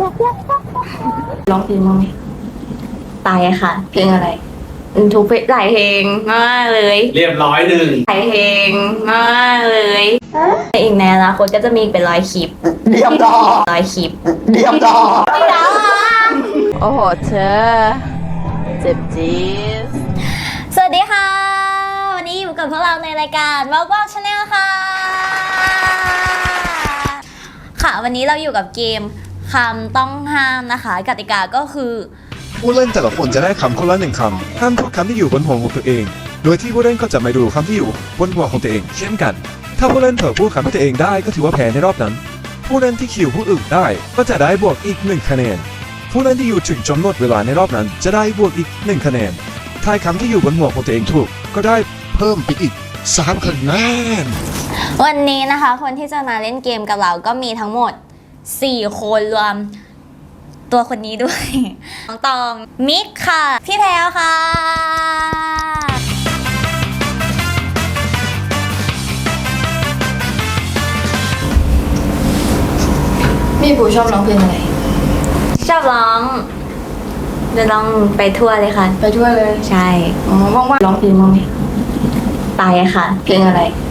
ร้องเพลงบ้างไหมตายอะค่ะ เพลงอะไรอืมทุกเพลงหลายเพลงมากเลยเรียบร้อยหนึ่งหลายเพลงมากเลยอีกในอนาคตก็จะมีเป็นร้อยคลิปเรียบร้อยร้อยคลิปเรียบร้อยไม่ได้โอ้โหเธอเจ็บจี๊ดสวัสดีค่ะ วันนี้อยู่กับพวกเราในรายการ w o w w o w Channel ค่ะ ค่ะ วันนี้เราอยู่กับเกม คำต้องห้ามนะคะ กติกาก็คือ ผู้เล่นแต่ละคนจะได้คำคนละหนึ่งคำ ห้ามพูดคำที่อยู่บนหัวของตัวเอง โดยที่ผู้เล่นก็จะไม่ดูคำที่อยู่บนหัวของตัวเอง เช่นกัน ถ้าผู้เล่นเผลอพูดคำที่ตัวเองได้ก็ถือว่าแพ้ในรอบนั้น ผู้เล่นที่คิวผู้อื่นได้ ก็จะได้บวกอีกหนึ่งคะแนน ผู้เล่นที่อยู่ถึงจำนวนเวลาในรอบนั้น จะได้บวกอีกหนึ่งคะแนนทายคำที่อยู่บนหัวของตัวเองถูก ก็ได้เพิ่มไปอีกสามคะแนน วันนี้นะคะ คนที่จะมาเล่นเกมกับเราก็มีทั้งหมด 4 คนรวมตัวคนนี้ด้วย น้องตอง มิกค่ะ พี่แพลวค่ะ พี่ปูชอบร้องเพลงอะไร ชอบร้องจะลองไปทั่วเลยค่ะ ไปด้วยเลย ใช่ อ๋อว่างร้องเพลงบ้างไหมตายอะค่ะๆเพลงอะไรอืม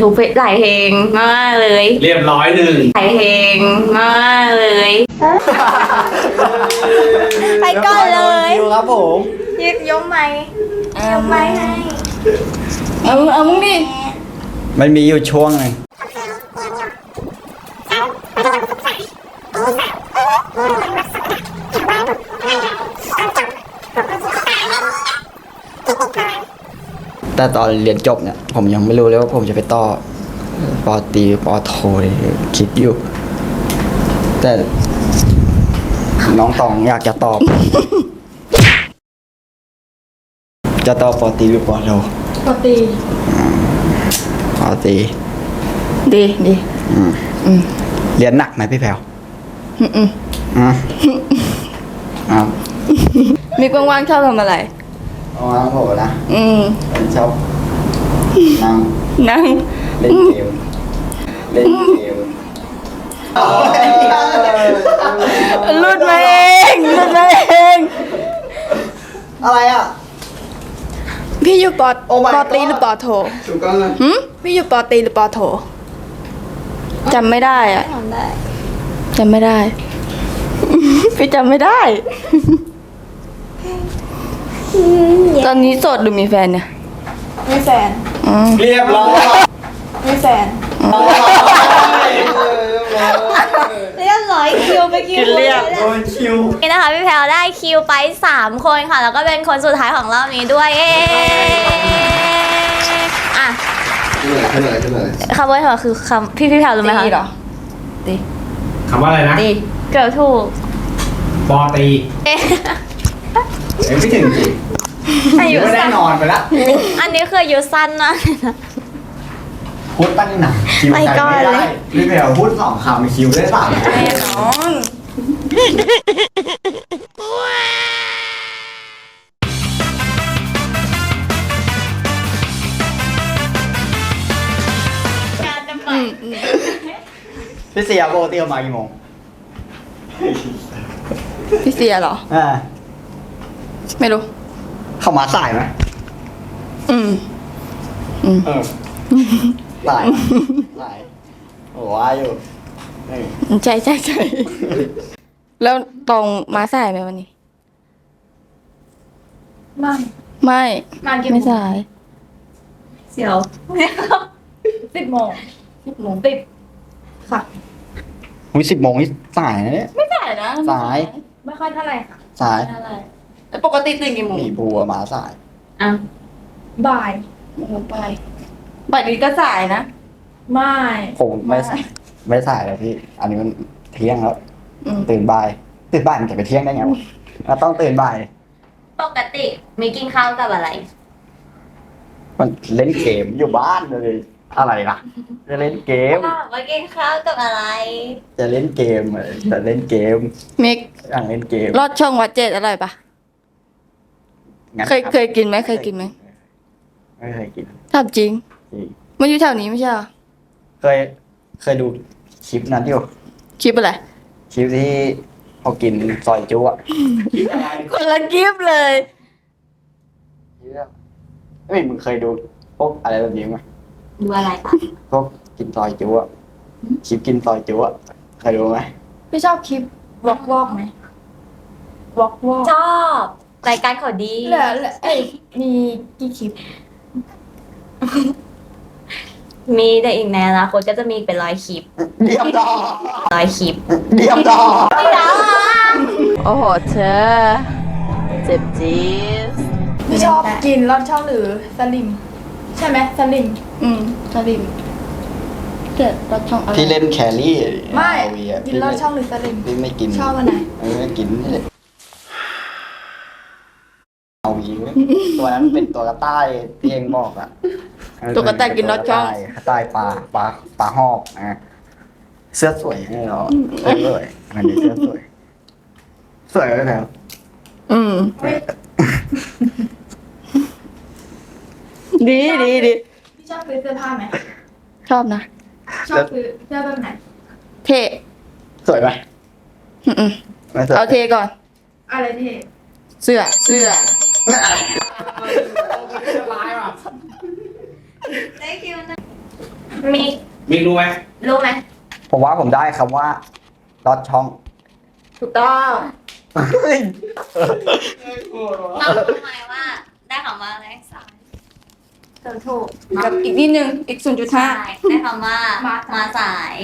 ทุกเพลงหลายเพลงมากเลยเรียบร้อยหนึ่งหลายเพลงมากเลยไปก่อนเลยคิวครับผมยึดยกไหมยกไหมให้เอาเอามึงดิมันมีอยู่ช่วงหนึง แต่ตอนเรียนจบเนี่ยผมยังไม่รู้เลยว่าผมจะไปต่อปอตรีปอโทเลยคิดอยู่ แต่น้องตองอยากจะตอบ จะตอบปอตรีหรือปอโทปกติปอตรีดีดีเรียนหนักไหมพี่แพลวอืมอืมอืมอ้าวมิกว่างๆชอบทำอะไร เอามาผมนะอืมผมชอบนั่งนั่งเล่นเกมเล่นเกมลุดมาเองลุดมาเอง อะไรอะ พี่อยู่ปอ Oh my ปอตรี God หรือปอโทถูกต้องเลยหืมพี่อยู่ปอตรีหรือปอโทจำไม่ได้อะทำได้จำไม่ได้ พี่จำไม่ได้ ตอนนี้โสดหรือมีแฟนเนี่ย มีแฟนอืมเรียบร้อยมีแฟน เรียบร้อยคิวไปคิวเรียบ โดนคิว นี่นะคะพี่แพลวได้คิวไป 3 คนค่ะ แล้วก็เป็นคนสุดท้ายของรอบนี้ด้วยเย้อะขึ้นเลยขึ้นเลยขึ้นเลยคำว่าเหรอคือคำพี่พี่แพลวรู้ไหมคะตีเหรอคำว่าอะไรนะตีเกือบถูกปอตี เอ๊ะ เอ้ยไม่ถึงจริงอายุไม่ได้สั้นนอนไปแล้วอันนี้คืออายุสั้นมากเลยนะ พูดตั้งหนักคิวไปใครก่อนไม่เลได้ย พี่แพลวพูดสองคำคิวได้สามแน่นอนพี่เสียโบเตียวมากี่โมงพี่เสียเหรอ อ่า ไม่รู้ เข้ามาสายไหมอืม เออสายสายโอ้ว่าอยู่เออใช่ใช่ใช่ แล้วตรงมาสายไหมวันนี้ไม่ไม่มากี่โมไม่งสาย เสียวสิบโมงสิบโมงติดค่ะวิสิบโมงนี่สายนะเนี่ย ไม่สายนะสาย ไม่ค่อยเท่าไหร่ค่ะสาย เท่าไหร่ แต่ปกติตื่นกี่โมงมีบัวมาสายอะบ่ายโอ้โหไปบ่ายนี้ก็สายนะไม่ ผมไม่สายไม่สายเลยพี่ อันนี้มันเที่ยงแล้ว อืมตื่นบ่าย ตื่นบ่ายมันจะไปเที่ยงได้ไงวะเราต้องตื่นบ่าย ปกติมีกินข้าวกับอะไร มันเล่นเกมอยู่บ้านเลย อะไรล่ะ จะเล่นเกมมากินข้าวกับอะไร จะเล่นเกมเออจะเล่นเกมมิกอยากเล่นเกม รอดช่องวัดเจ็ดอร่อยปะ งั้นเคยเคยกินไหมเคยกินไหมไม่เคยกินถามจริง จริงมันอยู่แถวนี้ไม่ใช่เหรอเคยเคยดูคลิปนั้นอยู่คลิปอะไรคลิปที่พอกินซอยจุ๊อะคนละกิฟเลยเฮ้ยมึงเคยดูพวกอะไรแบบนี้ไหมดูอะไรปะพวกกินซอยจุ๊อะคลิปกินซอยจุ๊อะเคยดูไหมพี่ชอบคลิปวอกวอกไหมวอกวอกชอบ รายการเขาดี เหลือเหลือเอ้ยมีกี่คลิป มีแต่อีกในอนาคตก็จะมีเป็นร้อยคลิปเดียมดอร้อยคลิปเดียมดอโอ้โหเธอ เจ็บจี๊ดพี่ชอบกินลอดช่องหรือสลิม ใช่ไหมสลิม อืมสลิมเกิดรถช่องอะไรพี่เล่นแครี่ไม่ ROV อะกินลอดช่องหรือสลิมพี่ไม่กินชอบอันไหนเออไม่กินนี่แหละเอาวีเว้ย ตัวนั้นเป็นตัวกระต่ายที่เองบอกอะตุ๊กตากินรถช่องกระต่ายปลาปลาปลาหอกอะเสื้อสวยให้เราเสื้อสวยอันนี้เสื้อสวยสวยไหมครับอืมดีดีดีพี่ชอบซื้อเสื้อผ้าไหมชอบนะชอบซื้อเสื้อแบบไหนเท่สวยไหมอืมอืมไม่สวยเอาเทก่อน อะไรที่เสื้อเสื้อ มีมิกรู้ไหมรู้ไหมผมว่าผมได้คำว่าลอดช่อง ถูกต้องเรารู้ไหมว่าได้คำว่าอะไรสายถูกถูกกับอีกนิดนึง อีกศูนย์จุดห้าใช่ได้คำว่ามาสาย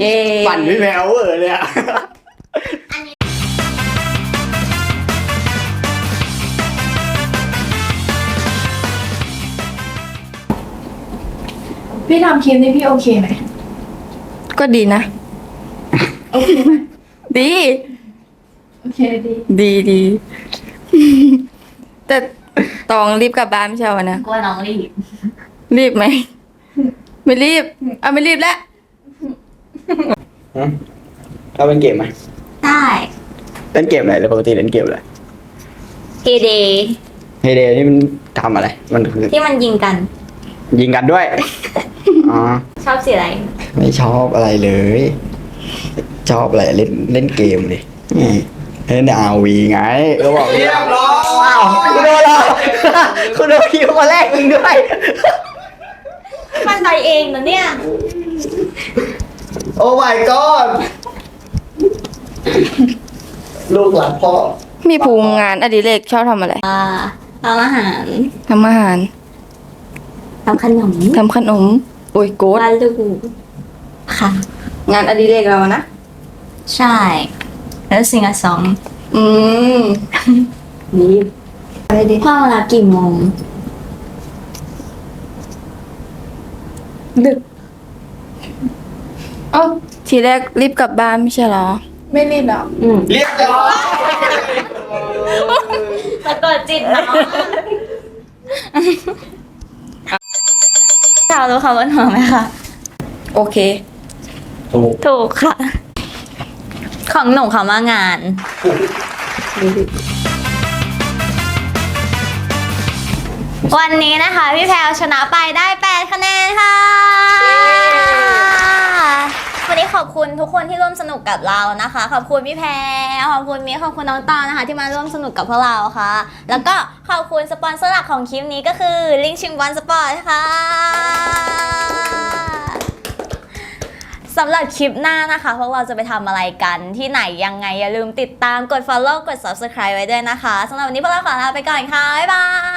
เย้ ปั่นพี่แมวเออเลยอะ พี่ทำคลิปนี้พี่โอเคไหมก็ดีนะ โอเคไหมดี โอเคดีดีดี แต่ตองรีบกลับบ้านไม่ใช่วันนะ กลัวน้องรีบรีบไหม ไม่รีบอะไม่รีบแล้ว เราเป็นเกมไหมได้เล่นเกมอะไรเลยปกติเล่นเกมอะไรเกเดเฮเดนี่มันทำอะไร มันคือที่มันยิงกัน ยิงกันด้วย อ๋อ ชอบสีอะไร ไม่ชอบอะไรเลย ชอบอะไรเล่นเล่นเกมดินี่เล่นอาวีไงก็บอกเรียบร้อยว้าวคุณโดนแล้วคุณโดนคิวมาแรกมึงด้วยมันใจเองนะเนี่ย โอ้ my god ลูกหลานพ่อ มีภูมิงานอดิเรกชอบทำอะไรอ่าทำอาหารทำอาหารทำขนมทำขนม โอ้ยโกดวาดรูปค่ะ งานอดิเรกเรานะ ใช่ แล้วซิงอะซองอืมนี่อะไรดีพ่อมารับกี่โมงดึกเอ้าทีแรกรีบกลับบ้านไม่ใช่เหรอ ไม่รีบหรอกอืมเรียบร้อยสะกดจิตเนาะชาวรู้คำว่าหนอไหมคะ โอเค ถูกถูกค่ะ ของหนูคำว่างาน วันนี้นะคะ พี่แพลวชนะไปได้ 8 คะแนนค่ะ วันนี้ขอบคุณ ทุกคนที่ร่วมสนุกกับเรานะคะ ขอบคุณพี่แพรขอบคุณมิขอบคุณน้องตอนะคะ ที่มาร่วมสนุกกับพวกเราค่ะ แล้วก็ขอบคุณสปอนเซอร์หลักของคลิปนี้ก็คือลิงชิงบอลสปอร์ตค่ะสำหรับคลิปหน้านะคะ พวกเราจะไปทำอะไรกันที่ไหนยังไงอย่าลืมติดตามกด follow กด subscribe ไว้ด้วยนะคะสำหรับวันนี้พวกเราขอลาไปก่อนค่ะ บ๊ายบาย